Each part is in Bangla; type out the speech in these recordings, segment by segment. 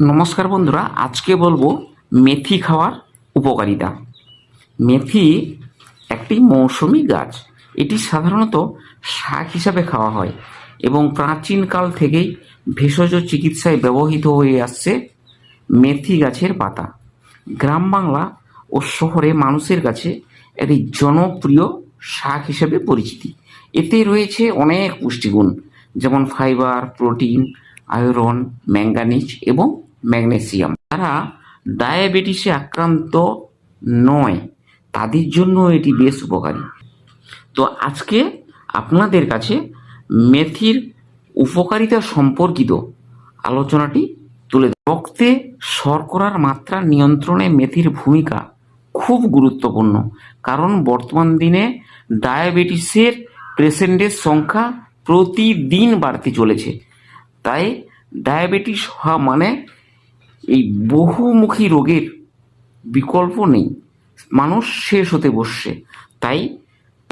নমস্কার বন্ধুরা, আজকে বলব মেথি খাওয়ার উপকারিতা। মেথি একটি মৌসুমি গাছ। এটি সাধারণত শাক হিসাবে খাওয়া হয় এবং প্রাচীনকাল থেকেই ভেষজ চিকিৎসায় ব্যবহৃত হয়ে আসছে মেথি গাছের পাতা। গ্রাম বাংলা ও শহরে মানুষের কাছে একটি জনপ্রিয় শাক হিসেবে পরিচিতি। এতে রয়েছে অনেক পুষ্টিগুণ, যেমন ফাইবার, প্রোটিন, আয়রন ম্যাঙ্গানিজ এবং ম্যাগনেসিয়াম। যারা ডায়াবেটিসে আক্রান্ত নয়, তাদের জন্য এটি বেশ উপকারী। তো আজকে আপনাদের কাছে মেথির উপকারিতা সম্পর্কিত আলোচনাটি তুলে রক্তে শর্করার মাত্রা নিয়ন্ত্রণে মেথির ভূমিকা খুব গুরুত্বপূর্ণ, কারণ বর্তমান দিনে ডায়াবেটিসের পেশেন্টের সংখ্যা প্রতিদিন বাড়তে চলেছে। তাই ডায়াবেটিস হওয়া মানে এই বহুমুখী রোগের বিকল্প নেই। মানুষ শেষ হতে বসছে। তাই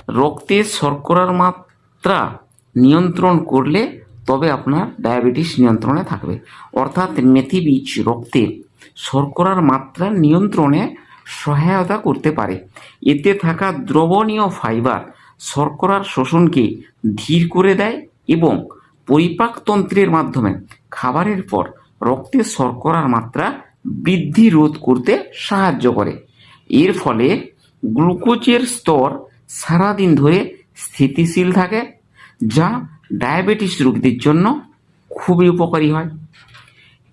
রক্তে শর্করার মাত্রা নিয়ন্ত্রণ করলে তবে আপনার ডায়াবেটিস নিয়ন্ত্রণে থাকবে। অর্থাৎ মেথি বীজ রক্তে শর্করার মাত্রা নিয়ন্ত্রণে সহায়তা করতে পারে। এতে থাকা দ্রবণীয় ফাইবার শর্করার শোষণকে ধীর করে দেয় এবং পরিপাকতন্ত্রের মাধ্যমে খাবারের পর রক্তে শর্করার মাত্রা বৃদ্ধি রোধ করতে সাহায্য করে। এর ফলে গ্লুকোজের স্তর সারাদিন ধরে স্থিতিশীল থাকে, যা ডায়াবেটিস রোগীদের জন্য খুবই উপকারী হয়।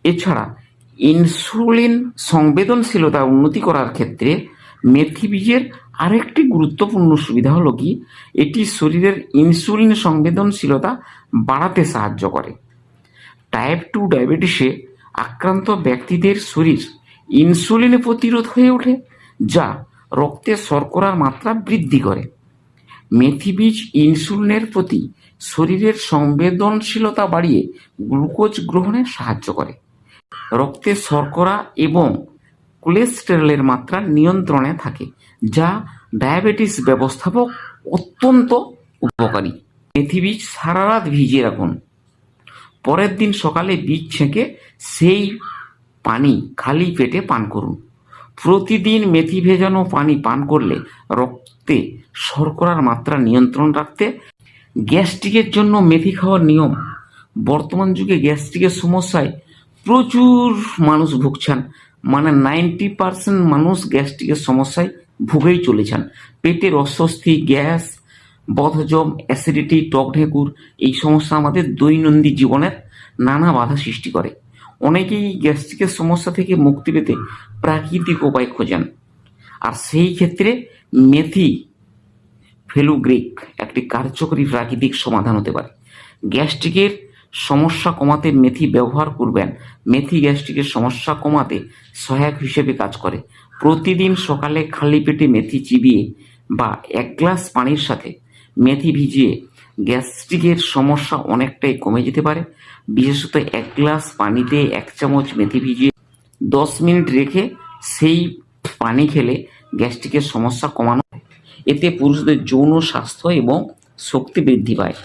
এছাড়া ইনসুলিন সংবেদনশীলতা উন্নতি করার ক্ষেত্রে মেথি বীজের আরেকটি গুরুত্বপূর্ণ সুবিধা হলো কি? এটি শরীরের ইনসুলিন সংবেদনশীলতা বাড়াতে সাহায্য করে। টাইপ টু ডায়াবেটিসে আক্রান্ত ব্যক্তিদের শরীর ইনসুলিন প্রতিরোধ হয়ে ওঠে, যা রক্তে শর্করার মাত্রা বৃদ্ধি করে। মেথি বীজ ইনসুলিনের প্রতি শরীরের সংবেদনশীলতা বাড়িয়ে গ্লুকোজ গ্রহণে সাহায্য করে। রক্তে শর্করা এবং কোলেস্টেরলের মাত্রা নিয়ন্ত্রণে থাকে, যা ডায়াবেটিস ব্যবস্থাপক অত্যন্ত উপকারী। মেথি বীজ সারা রাত ভিজিয়ে রাখুন। পরের দিন সকালে বীজ ছেঁকে সেই পানি খালি পেটে পান করুন। প্রতিদিন মেথি ভেজানো পানি পান করলে রক্তে শর্করার মাত্রা নিয়ন্ত্রণ রাখতে গ্যাস্ট্রিকের জন্য মেথি খাওয়ার নিয়ম। বর্তমান যুগে গ্যাস্ট্রিকের সমস্যায় প্রচুর মানুষ ভুগছেন মানে নাইনটি পার্সেন্ট মানুষ গ্যাস্ট্রিকের সমস্যায় ভুগেই চলেছেন। পেটের অস্বস্তি, গ্যাস বদহজম, অ্যাসিডিটি, টক ঢেকুর, এই সমস্যা আমাদের দৈনন্দিন জীবনের নানা বাধা সৃষ্টি করে। অনেকেই গ্যাস্ট্রিকের সমস্যা থেকে মুক্তি পেতে প্রাকৃতিক উপায় খোঁজেন। আর সেই ক্ষেত্রে মেথি ফেলুগ্রিক একটি কার্যকরী প্রাকৃতিক সমাধান হতে পারে। গ্যাস্ট্রিকের সমস্যা কমাতে মেথি ব্যবহার করবেন। মেথি গ্যাস্ট্রিকের সমস্যা কমাতে সহায়ক হিসেবে কাজ করে। প্রতিদিন সকালে খালি পেটে মেথি চিবিয়ে বা এক গ্লাস পানির সাথে মেথি ভিজিয়ে গ্যাস্ট্রিকের সমস্যা অনেকটাই কমে যেতে পারে। বিশেষত এক গ্লাস পানিতে এক চামচ মেথি ভিজিয়ে দশ মিনিট রেখে সেই পানি খেলে গ্যাস্ট্রিকের সমস্যা কমানো। এতে পুরুষদের যৌন স্বাস্থ্য এবং শক্তি বৃদ্ধি পায়।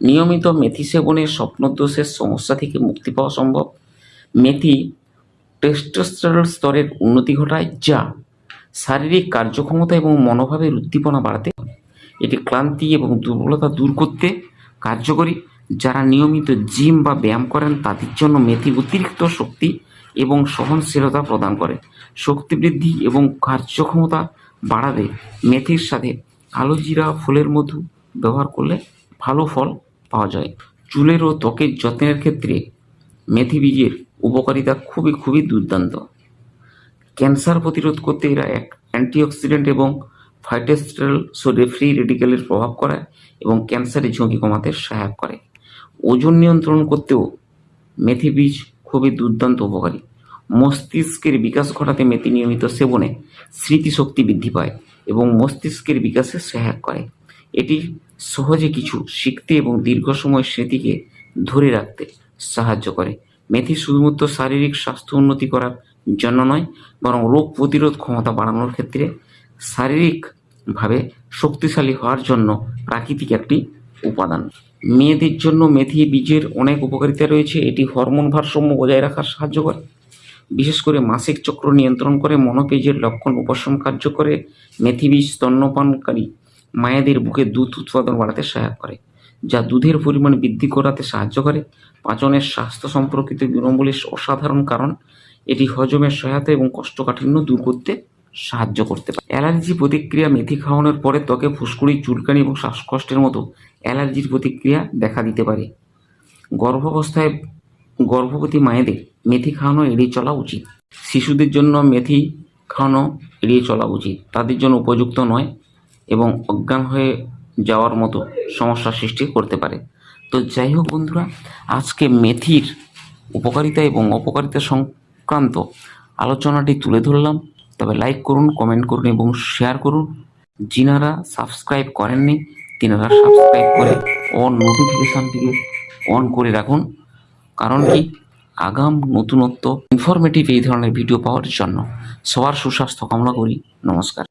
নিয়মিত মেথি সেবনে স্বপ্নদোষের সমস্যা থেকে মুক্তি পাওয়া সম্ভব। মেথি টেস্টোস্টেরল স্তরের উন্নতি ঘটায়, যা শারীরিক কার্যক্ষমতা এবং মনোভাবের উদ্দীপনা বাড়াতে এটি ক্লান্তি এবং দুর্বলতা দূর করতে কার্যকরী। যারা নিয়মিত জিম বা ব্যায়াম করেন, তাদের জন্য মেথি অতিরিক্ত শক্তি এবং সহনশীলতা প্রদান করে। শক্তি বৃদ্ধি এবং কার্যক্ষমতা বাড়াতে মেথির সাথে কালো জিরা, ফুলের মধু ব্যবহার করলে ভালো ফল পাওয়া যায়। চুলের ও ত্বকের যত্নের ক্ষেত্রে মেথি বীজের উপকারিতা খুবই খুবই দুর্দান্ত। ক্যান্সার প্রতিরোধ করতে এরা এক অ্যান্টিঅক্সিডেন্ট এবং ফাইটোস্টেরল শরীরে ফ্রি রেডিকেলের প্রভাব করায় এবং ক্যান্সারের ঝুঁকি কমাতে সহায়ক করে। ওজন নিয়ন্ত্রণ করতেও মেথি বীজ খুবই দুর্দান্ত উপকারী। মস্তিষ্কের বিকাশ ঘটাতে মেথি নিয়মিত সেবনে স্মৃতিশক্তি বৃদ্ধি পায় এবং মস্তিষ্কের বিকাশে সহায়ক করে। এটি সহজে কিছু শিখতে এবং দীর্ঘ সময় স্মৃতিকে ধরে রাখতে সাহায্য করে। মেথি শুধুমাত্র শারীরিক স্বাস্থ্য উন্নতি করার জন্য নয়, বরং রোগ প্রতিরোধ ক্ষমতা বাড়ানোর ক্ষেত্রে শারীরিকভাবে শক্তিশালী হওয়ার জন্য প্রাকৃতিক একটি উপাদান। মেয়েদের জন্য মেথি, বীজের অনেক উপকারিতা রয়েছে। এটি হরমোন ভারসাম্য বজায় রাখার সাহায্য করে। বিশেষ করে মাসিক চক্র নিয়ন্ত্রণ করে, মনোপেজের লক্ষণ উপশম কার্য করে। মেথি বীজ স্তন্যপানকারী মায়েদের বুকে দুধ উৎপাদন বাড়াতে সহায়ক করে, যা দুধের পরিমাণ বৃদ্ধি করাতে সাহায্য করে। পাচনের স্বাস্থ্য সম্পর্কিত বিড়ম্বলের অসাধারণ কারণ, এটি হজমের সহায়তা এবং কষ্টকাঠিন্য দূর করতে সাহায্য করতে পারে। অ্যালার্জি প্রতিক্রিয়া মেথি খাওয়ানোর পরে ত্বকে ফুসকুড়ি, চুলকানি এবং শ্বাসকষ্টের মতো অ্যালার্জির প্রতিক্রিয়া দেখা দিতে পারে। গর্ভাবস্থায় গর্ভবতী মায়েদের মেথি খাওয়ানো এড়িয়ে চলা উচিত। শিশুদের জন্য মেথি খাওয়ানো এড়িয়ে চলা উচিত। তাদের জন্য উপযুক্ত নয় এবং অজ্ঞান হয়ে যাওয়ার মতো সমস্যা সৃষ্টি করতে পারে। তো যাই হোক বন্ধুরা, আজকে মেথির উপকারিতা এবং অপকারিতা সংক্রান্ত আলোচনাটি তুলে ধরলাম। তবে লাইক করুন কমেন্ট করুন এবং শেয়ার করুন। যিনারা সাবস্ক্রাইব করেননি, তিনারা সাবস্ক্রাইব করে অন নোটিফিকেশানটিকে অন করে রাখুন। কারণ কি? আগাম নতুনত্ব ইনফরমেটিভ এই ধরনের ভিডিও পাওয়ার জন্য সবার সুস্বাস্থ্য কামনা করি। নমস্কার।